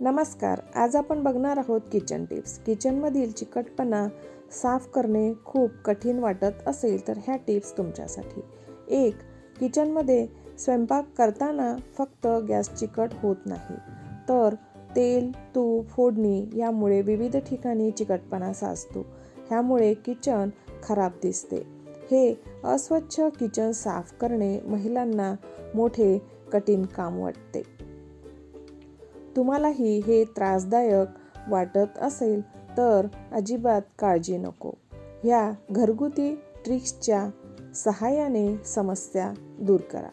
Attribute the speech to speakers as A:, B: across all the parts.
A: नमस्कार आज आपण बघणार आहोत किचन टिप्स. किचनमधील चिकटपणा साफ करणे खूप कठीण वाटत असेल तर ह्या टिप्स तुमच्यासाठी. एक किचनमध्ये स्वयंपाक करताना फक्त गॅस चिकट होत नाही. तर तेल तूप फोडणी यामुळे विविध ठिकाणी चिकटपणा साचतो. ह्यामुळे किचन खराब दिसते. हे अस्वच्छ किचन साफ करणे महिलांना मोठे कठीण काम वाटते. तुम्हालाही हे त्रासदायक वाटत असेल तर अजिबात काळजी नको. ह्या घरगुती ट्रिक्सच्या सहाय्याने समस्या दूर करा.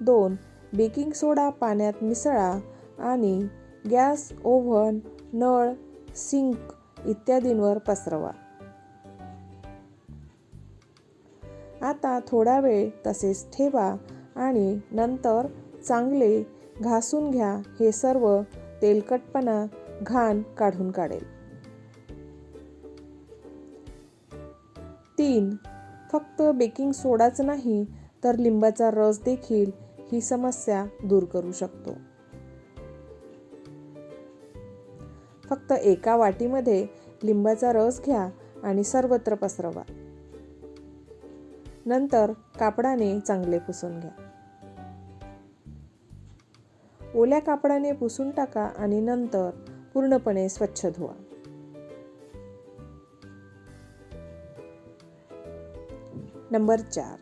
A: दोन बेकिंग सोडा पाण्यात मिसळा आणि गॅस ओव्हन नळ सिंक इत्यादींवर पसरवा. आता थोडा वेळ तसेच ठेवा आणि नंतर चांगले घासून घ्या हे सर्व तेलकटपणा घाण काढून काढेल. तीन फक्त बेकिंग सोडाच नाही तर लिंबाचा रस देखील ही समस्या दूर करू शकतो. फक्त एका वाटीमध्ये लिंबाचा रस घ्या आणि सर्वत्र पसरवा. नंतर कापडाने चांगले पुसून घ्या. ओल्या कापडाने पुसून टाका आणि नंतर पूर्णपणे स्वच्छ धुवा. नंबर चार.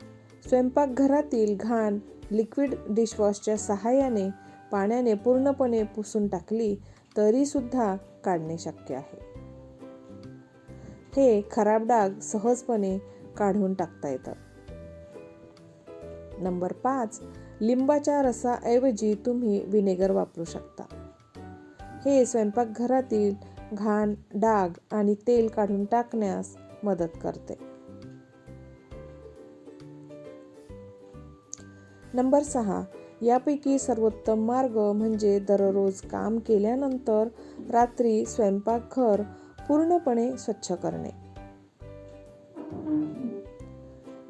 A: स्वयंपाकघरातील घाण लिक्विड डिशवॉशच्या सहाय्याने पाण्याने पूर्णपणे पुसून टाकली तरीसुद्धा काढणे शक्य आहे. हे खराब डाग सहजपणे काढून टाकता येतं. नंबर पाच लिंबाच्या रसाऐवजी तुम्ही व्हिनेगर वापरू शकता. हे स्वयंपाकघरातील घाण डाग आणि तेल काढून टाकण्यास मदत करते. नंबर सहा यापैकी सर्वोत्तम मार्ग म्हणजे दररोज काम केल्यानंतर रात्री स्वयंपाकघर पूर्णपणे स्वच्छ करणे.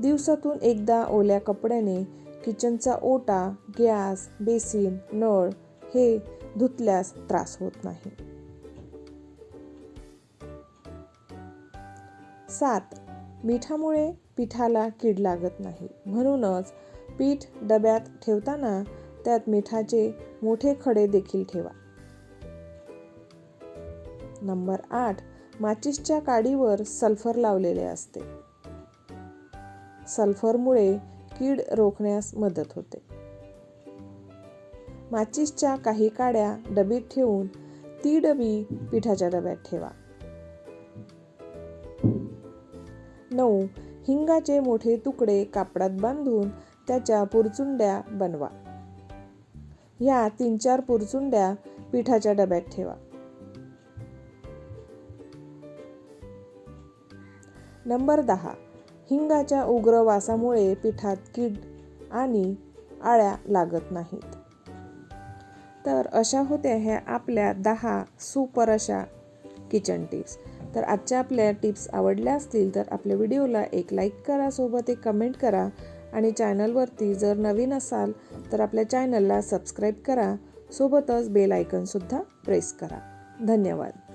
A: दिवसातून एकदा ओल्या कपड्याने किचनचा ओटा गॅस बेसिन नळ हे धुतल्यास त्रास होत नाही. सात. मिठामुळे पिठाला कीड लागत नाही. म्हणूनच पीठ डब्यात ठेवताना त्यात मिठाचे मोठे खडे देखील ठेवा. नंबर आठ. माचिसच्या काडीवर सल्फर लावलेले असते. सल्फरमुळे कीड रोखण्यास मदत होते. माचिसच्या काही काड्या डबीत ठेवून ती डबी पिठाच्या डब्यात ठेवा. नऊ. हिंगाचे मोठे तुकडे कापडात बांधून त्याच्या पुरचुंड्या बनवा. ह्या तीन चार पुरचुंड्या पिठाच्या डब्यात ठेवा. नंबर दहा. हिंगाच्या उग्र वासामुळे पिठात कीड आणि आळ्या लागत नाहीत. तर अशा होत्या ह्या आपल्या दहा सुपर अशा किचन टिप्स तर आजच्या आपल्या टिप्स आवडल्या असतील तर आपल्या व्हिडिओला एक लाईक करा सोबत एक कमेंट करा आणि चॅनलवरती जर नवीन असाल तर आपल्या चॅनलला सबस्क्राईब करा सोबतच बेल आयकनसुद्धा प्रेस करा. धन्यवाद.